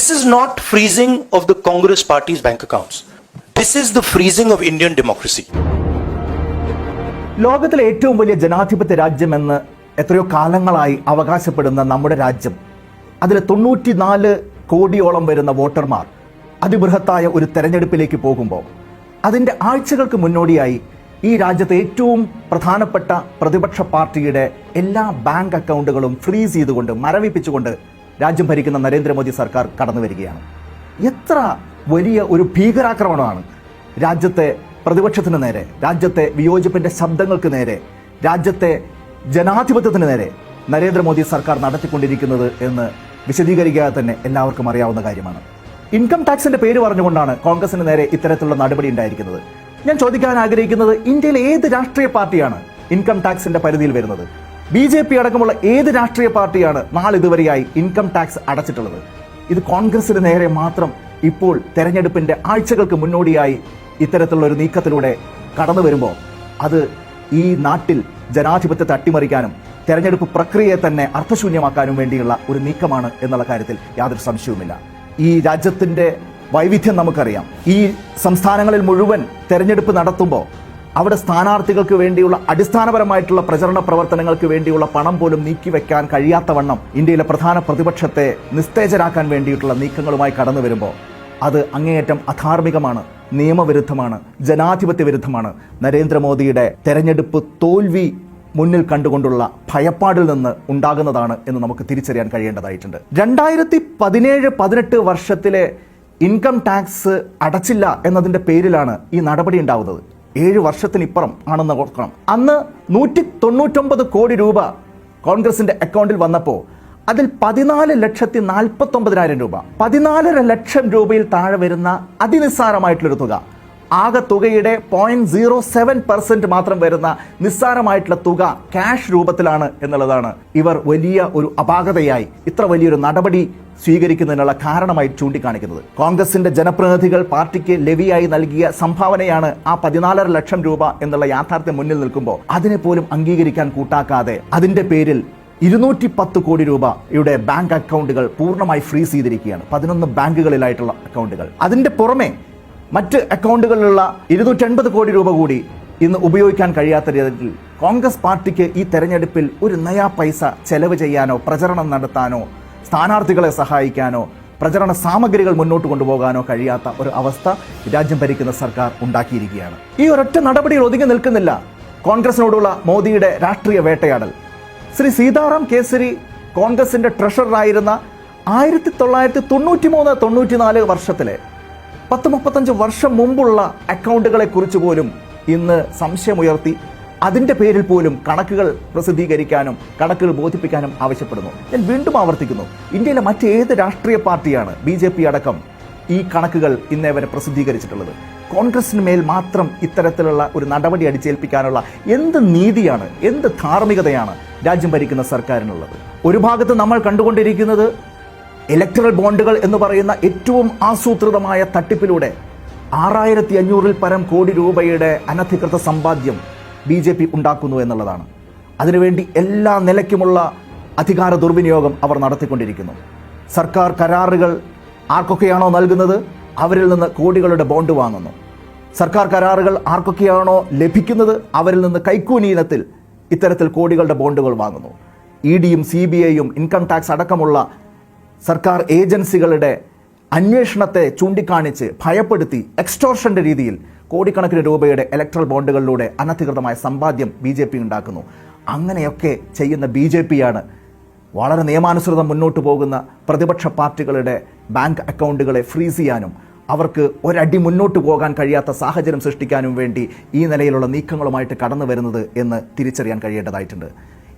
This is not freezing of the Congress party's bank accounts. This is the freezing of Indian democracy. ലോകത്തിലെ ഏറ്റവും വലിയ ജനാധിപത്യ രാജ്യമെന്ന് എത്രയോ കാലങ്ങളായി അവകാശപ്പെടുന്ന നമ്മുടെ രാജ്യം അതിൽ തൊണ്ണൂറ്റിനാല് കോടിയോളം വരുന്ന വോട്ടർമാർ അതിബൃഹത്തായ ഒരു തെരഞ്ഞെടുപ്പിലേക്ക് പോകുമ്പോൾ അതിന്റെ ആഴ്ചകൾക്ക് മുന്നോടിയായി ഈ രാജ്യത്തെ ഏറ്റവും പ്രധാനപ്പെട്ട പ്രതിപക്ഷ പാർട്ടിയുടെ എല്ലാ ബാങ്ക് അക്കൗണ്ടുകളും ഫ്രീസ് ചെയ്തുകൊണ്ട് മരവിപ്പിച്ചുകൊണ്ട് രാജ്യം ഭരിക്കുന്ന നരേന്ദ്രമോദി സർക്കാർ കടന്നു വരികയാണ്. എത്ര വലിയ ഒരു ഭീകരാക്രമണമാണ്. രാജ്യത്തെ പ്രതിപക്ഷത്തിന് നേരെ രാജ്യത്തെ വിയോജിപ്പിന്റെ ശബ്ദങ്ങൾക്ക് നേരെ രാജ്യത്തെ ജനാധിപത്യത്തിന് നേരെ നരേന്ദ്രമോദി സർക്കാർ നടത്തിക്കൊണ്ടിരിക്കുന്നത് എന്ന് വിശദീകരിക്കാതെ തന്നെ എല്ലാവർക്കും അറിയാവുന്ന കാര്യമാണ്. ഇൻകം ടാക്സിന്റെ പേര് പറഞ്ഞുകൊണ്ടാണ് കോൺഗ്രസിന് നേരെ ഇത്തരത്തിലുള്ള നടപടി ഉണ്ടായിരിക്കുന്നത്. ഞാൻ ചോദിക്കാൻ ആഗ്രഹിക്കുന്നത് ഇന്ത്യയിലെ ഏത് രാഷ്ട്രീയ പാർട്ടിയാണ് ഇൻകം ടാക്സിന്റെ പരിധിയിൽ വരുന്നത്? ബി ജെ പി അടക്കമുള്ള ഏത് രാഷ്ട്രീയ പാർട്ടിയാണ് നാളിതുവരെയായി ഇൻകം ടാക്സ് അടച്ചിട്ടുള്ളത്? ഇത് കോൺഗ്രസിന് നേരെ മാത്രം ഇപ്പോൾ തെരഞ്ഞെടുപ്പിന്റെ ആഴ്ചകൾക്ക് മുന്നോടിയായി ഇത്തരത്തിലുള്ള ഒരു നീക്കത്തിലൂടെ കടന്നു വരുമ്പോൾ അത് ഈ നാട്ടിൽ ജനാധിപത്യത്തെ അട്ടിമറിക്കാനും തെരഞ്ഞെടുപ്പ് പ്രക്രിയയെ തന്നെ അർത്ഥശൂന്യമാക്കാനും വേണ്ടിയുള്ള ഒരു നീക്കമാണ് എന്നുള്ള കാര്യത്തിൽ യാതൊരു സംശയവുമില്ല. ഈ രാജ്യത്തിന്റെ വൈവിധ്യം നമുക്കറിയാം. ഈ സംസ്ഥാനങ്ങളിൽ മുഴുവൻ തെരഞ്ഞെടുപ്പ് നടത്തുമ്പോൾ അവിടെ സ്ഥാനാർത്ഥികൾക്ക് വേണ്ടിയുള്ള അടിസ്ഥാനപരമായിട്ടുള്ള പ്രചരണ പ്രവർത്തനങ്ങൾക്ക് വേണ്ടിയുള്ള പണം പോലും നീക്കിവെക്കാൻ കഴിയാത്തവണ്ണം ഇന്ത്യയിലെ പ്രധാന പ്രതിപക്ഷത്തെ നിസ്തേജരാക്കാൻ വേണ്ടിയിട്ടുള്ള നീക്കങ്ങളുമായി കടന്നു വരുമ്പോൾ അത് അങ്ങേയറ്റം അധാർമികമാണ് നിയമവിരുദ്ധമാണ് ജനാധിപത്യ വിരുദ്ധമാണ്. നരേന്ദ്രമോദിയുടെ തെരഞ്ഞെടുപ്പ് തോൽവി മുന്നിൽ കണ്ടുകൊണ്ടുള്ള ഭയപ്പാടിൽ നിന്ന് ഉണ്ടാകുന്നതാണ് എന്ന് നമുക്ക് തിരിച്ചറിയാൻ കഴിയേണ്ടതായിട്ടുണ്ട്. രണ്ടായിരത്തി പതിനേഴ് പതിനെട്ട് വർഷത്തിലെ ഇൻകം ടാക്സ് അടച്ചില്ല എന്നതിന്റെ പേരിലാണ് ഈ നടപടി ഉണ്ടാവുന്നത്. ഏഴ് വർഷത്തിനിപ്പുറം ആണെന്ന് ഓർക്കണം. അന്ന് നൂറ്റി തൊണ്ണൂറ്റൊമ്പത് കോടി രൂപ കോൺഗ്രസിന്റെ അക്കൗണ്ടിൽ വന്നപ്പോൾ അതിൽ പതിനാല് ലക്ഷത്തി നാൽപ്പത്തൊമ്പതിനായിരം രൂപ. പതിനാലര ലക്ഷം രൂപയിൽ താഴെ വരുന്ന അതിനിസ്സാരമായിട്ടുള്ളൊരു തുക. ആകെ തുകയുടെ പോയിന്റ് സീറോ സെവൻ പെർസെന്റ് മാത്രം വരുന്ന നിസ്സാരമായിട്ടുള്ള തുക ക്യാഷ് രൂപത്തിലാണ് എന്നുള്ളതാണ്. ഇവർ വലിയ ഒരു അപാകതയായി ഇത്ര വലിയൊരു നടപടി സ്വീകരിക്കുന്നതിനുള്ള കാരണമായി ചൂണ്ടിക്കാണിക്കുന്നത്. കോൺഗ്രസിന്റെ ജനപ്രതിനിധികൾ പാർട്ടിക്ക് ലെവിയായി നൽകിയ സംഭാവനയാണ് ആ പതിനാലര ലക്ഷം രൂപ എന്നുള്ള യാഥാർത്ഥ്യം മുന്നിൽ നിൽക്കുമ്പോൾ അതിനെ പോലും അംഗീകരിക്കാൻ കൂട്ടാക്കാതെ അതിന്റെ പേരിൽ ഇരുന്നൂറ്റി പത്ത് കോടി രൂപയുടെ ബാങ്ക് അക്കൗണ്ടുകൾ പൂർണമായി ഫ്രീസ് ചെയ്തിരിക്കുകയാണ്. പതിനൊന്ന് ബാങ്കുകളിലായിട്ടുള്ള അക്കൗണ്ടുകൾ. അതിന്റെ പുറമെ മറ്റ് അക്കൗണ്ടുകളിലുള്ള ഇരുന്നൂറ്റി എൺപത് കോടി രൂപ കൂടി ഇന്ന് ഉപയോഗിക്കാൻ കഴിയാത്ത രീതിയിൽ കോൺഗ്രസ് പാർട്ടിക്ക് ഈ തെരഞ്ഞെടുപ്പിൽ ഒരു നയാ പൈസ ചെലവ് ചെയ്യാനോ പ്രചരണം നടത്താനോ സ്ഥാനാർത്ഥികളെ സഹായിക്കാനോ പ്രചരണ സാമഗ്രികൾ മുന്നോട്ട് കൊണ്ടുപോകാനോ കഴിയാത്ത ഒരു അവസ്ഥ രാജ്യം ഭരിക്കുന്ന സർക്കാർ ഉണ്ടാക്കിയിരിക്കുകയാണ്. ഈ ഒരൊറ്റ നടപടിയിൽ ഒതുങ്ങി നിൽക്കുന്നില്ല കോൺഗ്രസിനോടുള്ള മോദിയുടെ രാഷ്ട്രീയ വേട്ടയാടൽ. ശ്രീ സീതാറാം കേസരി കോൺഗ്രസിന്റെ ട്രഷററായിരുന്ന ആയിരത്തി തൊള്ളായിരത്തി തൊണ്ണൂറ്റി മൂന്ന് തൊണ്ണൂറ്റിനാല് വർഷത്തിലെ പത്ത് മുപ്പത്തഞ്ച് വർഷം മുമ്പുള്ള അക്കൗണ്ടുകളെ കുറിച്ച് പോലും ഇന്ന് സംശയമുയർത്തി അതിന്റെ പേരിൽ പോലും കണക്കുകൾ പ്രസിദ്ധീകരിക്കാനും കണക്കുകൾ ബോധിപ്പിക്കാനും ആവശ്യപ്പെടുന്നു. ഞാൻ വീണ്ടും ആവർത്തിക്കുന്നു. ഇന്ത്യയിലെ മറ്റേത് രാഷ്ട്രീയ പാർട്ടിയാണ് ബി ജെ പി അടക്കം ഈ കണക്കുകൾ ഇന്നേ വരെ പ്രസിദ്ധീകരിച്ചിട്ടുള്ളത്. കോൺഗ്രസിന് മേൽ മാത്രം ഇത്തരത്തിലുള്ള ഒരു നടപടി അടിച്ചേൽപ്പിക്കാനുള്ള എന്ത് നീതിയാണ് എന്ത് ധാർമ്മികതയാണ് രാജ്യം ഭരിക്കുന്ന സർക്കാരിനുള്ളത്? ഒരു ഭാഗത്ത് നമ്മൾ കണ്ടുകൊണ്ടിരിക്കുന്നത് ഇലക്ട്രൽ ബോണ്ടുകൾ എന്ന് പറയുന്ന ഏറ്റവും ആസൂത്രിതമായ തട്ടിപ്പിലൂടെ ആറായിരത്തി അഞ്ഞൂറിൽ പരം കോടി രൂപയുടെ അനധികൃത സമ്പാദ്യം ബി ജെ പി ഉണ്ടാക്കുന്നു എന്നുള്ളതാണ്. അതിനുവേണ്ടി എല്ലാ നിലയ്ക്കുമുള്ള അധികാര ദുർവിനിയോഗം അവർ നടത്തിക്കൊണ്ടിരിക്കുന്നു. സർക്കാർ കരാറുകൾ ആർക്കൊക്കെയാണോ നൽകുന്നത്? അവരിൽ നിന്ന് കോടികളുടെ ബോണ്ട് വാങ്ങുന്നു. സർക്കാർ കരാറുകൾ ആർക്കൊക്കെയാണോ ലഭിക്കുന്നത്? അവരിൽ നിന്ന് കൈക്കൂലി ഇനത്തിൽ ഇത്തരത്തിൽ കോടികളുടെ ബോണ്ടുകൾ വാങ്ങുന്നു. ഇ ഡിയും സി ബി ഐയും ഇൻകം ടാക്സ് അടക്കമുള്ള സർക്കാർ ഏജൻസികളുടെ അന്വേഷണത്തെ ചൂണ്ടിക്കാണിച്ച് ഭയപ്പെടുത്തി എക്സ്റ്റോർഷന്റെ രീതിയിൽ കോടിക്കണക്കിന് രൂപയുടെ ഇലക്ട്രൽ ബോണ്ടുകളിലൂടെ അനധികൃതമായ സമ്പാദ്യം ബി ജെ പി ഉണ്ടാക്കുന്നു. അങ്ങനെയൊക്കെ ചെയ്യുന്ന ബി ജെ പിയാണ് വളരെ നിയമാനുസൃതം മുന്നോട്ട് പോകുന്ന പ്രതിപക്ഷ പാർട്ടികളുടെ ബാങ്ക് അക്കൗണ്ടുകളെ ഫ്രീസ് ചെയ്യാനും അവർക്ക് ഒരടി മുന്നോട്ട് പോകാൻ കഴിയാത്ത സാഹചര്യം സൃഷ്ടിക്കാനും വേണ്ടി ഈ നിലയിലുള്ള നീക്കങ്ങളുമായിട്ട് കടന്നു വരുന്നത് എന്ന് തിരിച്ചറിയാൻ കഴിയേണ്ടതായിട്ടുണ്ട്.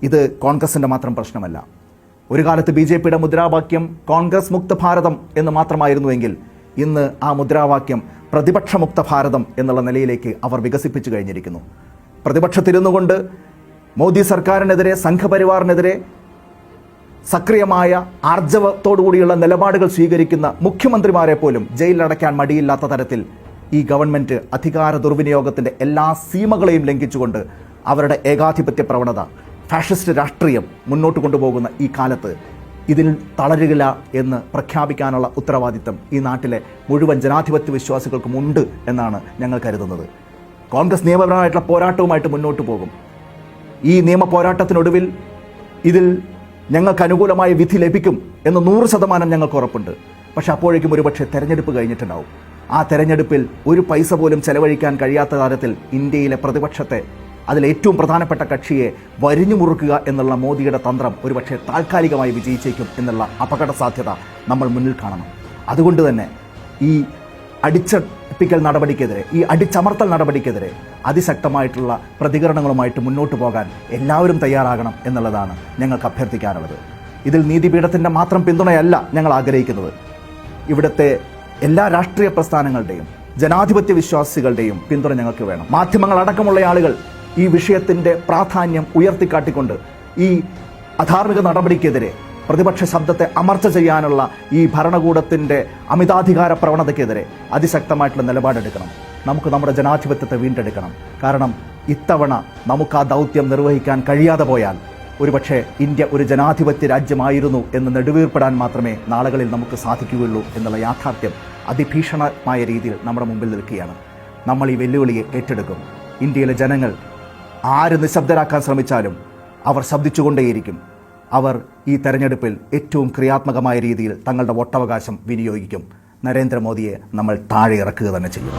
ഇത് കോൺഗ്രസിന്റെ മാത്രം പ്രശ്നമല്ല. ഒരു കാലത്ത് ബി ജെ പിയുടെ മുദ്രാവാക്യം കോൺഗ്രസ് മുക്ത ഭാരതം എന്ന് മാത്രമായിരുന്നുവെങ്കിൽ ഇന്ന് ആ മുദ്രാവാക്യം പ്രതിപക്ഷമുക്ത ഭാരതം എന്നുള്ള നിലയിലേക്ക് അവർ വികസിപ്പിച്ചു കഴിഞ്ഞിരിക്കുന്നു. പ്രതിപക്ഷത്തിരുന്നുകൊണ്ട് മോദി സർക്കാരിനെതിരെ സംഘപരിവാറിനെതിരെ സക്രിയമായ ആർജവത്തോടുകൂടിയുള്ള നിലപാടുകൾ സ്വീകരിക്കുന്ന മുഖ്യമന്ത്രിമാരെ പോലും ജയിലിലടയ്ക്കാൻ മടിയില്ലാത്ത തരത്തിൽ ഈ ഗവൺമെന്റ് അധികാര ദുർവിനിയോഗത്തിന്റെ എല്ലാ സീമകളെയും ലംഘിച്ചുകൊണ്ട് അവരുടെ ഏകാധിപത്യ പ്രവണത ഫാഷിസ്റ്റ് രാഷ്ട്രീയം മുന്നോട്ട് കൊണ്ടുപോകുന്ന ഈ കാലത്ത് ഇതിൽ തളരുകില്ല എന്ന് പ്രഖ്യാപിക്കാനുള്ള ഉത്തരവാദിത്തം ഈ നാട്ടിലെ മുഴുവൻ ജനാധിപത്യ വിശ്വാസികൾക്കും ഉണ്ട് എന്നാണ് ഞങ്ങൾ കരുതുന്നത്. കോൺഗ്രസ് നിയമപരമായിട്ടുള്ള പോരാട്ടവുമായിട്ട് മുന്നോട്ട് പോകും. ഈ നിയമ പോരാട്ടത്തിനൊടുവിൽ ഇതിൽ ഞങ്ങൾക്ക് അനുകൂലമായ വിധി ലഭിക്കും എന്ന് നൂറ് ശതമാനം ഞങ്ങൾക്ക് ഉറപ്പുണ്ട്. പക്ഷെ അപ്പോഴേക്കും ഒരുപക്ഷെ തെരഞ്ഞെടുപ്പ് കഴിഞ്ഞിട്ടുണ്ടാവും. ആ തെരഞ്ഞെടുപ്പിൽ ഒരു പൈസ പോലും ചെലവഴിക്കാൻ കഴിയാത്ത കാര്യത്തിൽ ഇന്ത്യയിലെ പ്രതിപക്ഷത്തെ അതിൽ ഏറ്റവും പ്രധാനപ്പെട്ട കക്ഷിയെ വരിഞ്ഞു മുറുക്കുക എന്നുള്ള മോദിയുടെ തന്ത്രം ഒരുപക്ഷെ താൽക്കാലികമായി വിജയിച്ചേക്കും എന്നുള്ള അപകട സാധ്യത നമ്മൾ മുന്നിൽ കാണണം. അതുകൊണ്ട് തന്നെ ഈ അടിച്ചപ്പിക്കൽ നടപടിക്കെതിരെ ഈ അടിച്ചമർത്തൽ നടപടിക്കെതിരെ അതിശക്തമായിട്ടുള്ള പ്രതികരണങ്ങളുമായിട്ട് മുന്നോട്ട് പോകാൻ എല്ലാവരും തയ്യാറാകണം എന്നുള്ളതാണ് ഞങ്ങൾക്ക് അഭ്യർത്ഥിക്കാനുള്ളത്. ഇതിൽ നീതിപീഠത്തിന്റെ മാത്രം പിന്തുണയല്ല ഞങ്ങൾ ആഗ്രഹിക്കുന്നത്. ഇവിടുത്തെ എല്ലാ രാഷ്ട്രീയ പ്രസ്ഥാനങ്ങളുടെയും ജനാധിപത്യ വിശ്വാസികളുടെയും പിന്തുണ ഞങ്ങൾക്ക് വേണം. മാധ്യമങ്ങൾ അടക്കമുള്ള ആളുകൾ ഈ വിഷയത്തിന്റെ പ്രാധാന്യം ഉയർത്തിക്കാട്ടിക്കൊണ്ട് ഈ അധാർമിക നടപടിക്കെതിരെ പ്രതിപക്ഷ ശബ്ദത്തെ അമർച്ച ചെയ്യാനുള്ള ഈ ഭരണകൂടത്തിന്റെ അമിതാധികാര പ്രവണതയ്ക്കെതിരെ അതിശക്തമായിട്ടുള്ള നിലപാടെടുക്കണം. നമുക്ക് നമ്മുടെ ജനാധിപത്യത്തെ വീണ്ടെടുക്കണം. കാരണം ഇത്തവണ നമുക്ക് ആ ദൗത്യം നിർവഹിക്കാൻ കഴിയാതെ പോയാൽ ഒരുപക്ഷെ ഇന്ത്യ ഒരു ജനാധിപത്യ രാജ്യമായിരുന്നു എന്ന് നെടുവീർപ്പെടാൻ മാത്രമേ നാളുകളിൽ നമുക്ക് സാധിക്കുകയുള്ളൂ എന്നുള്ള യാഥാർത്ഥ്യം അതിഭീഷണമായ രീതിയിൽ നമ്മുടെ മുമ്പിൽ നിൽക്കുകയാണ്. നമ്മൾ ഈ വെല്ലുവിളിയെ ഏറ്റെടുക്കും. ഇന്ത്യയിലെ ജനങ്ങൾ ആര് നിശബ്ദരാക്കാൻ ശ്രമിച്ചാലും അവർ ശബ്ദിച്ചുകൊണ്ടേയിരിക്കും. അവർ ഈ തെരഞ്ഞെടുപ്പിൽ ഏറ്റവും ക്രിയാത്മകമായ രീതിയിൽ തങ്ങളുടെ വോട്ടവകാശം വിനിയോഗിക്കും. നരേന്ദ്രമോദിയെ നമ്മൾ താഴെ ഇറക്കുക തന്നെ ചെയ്യും.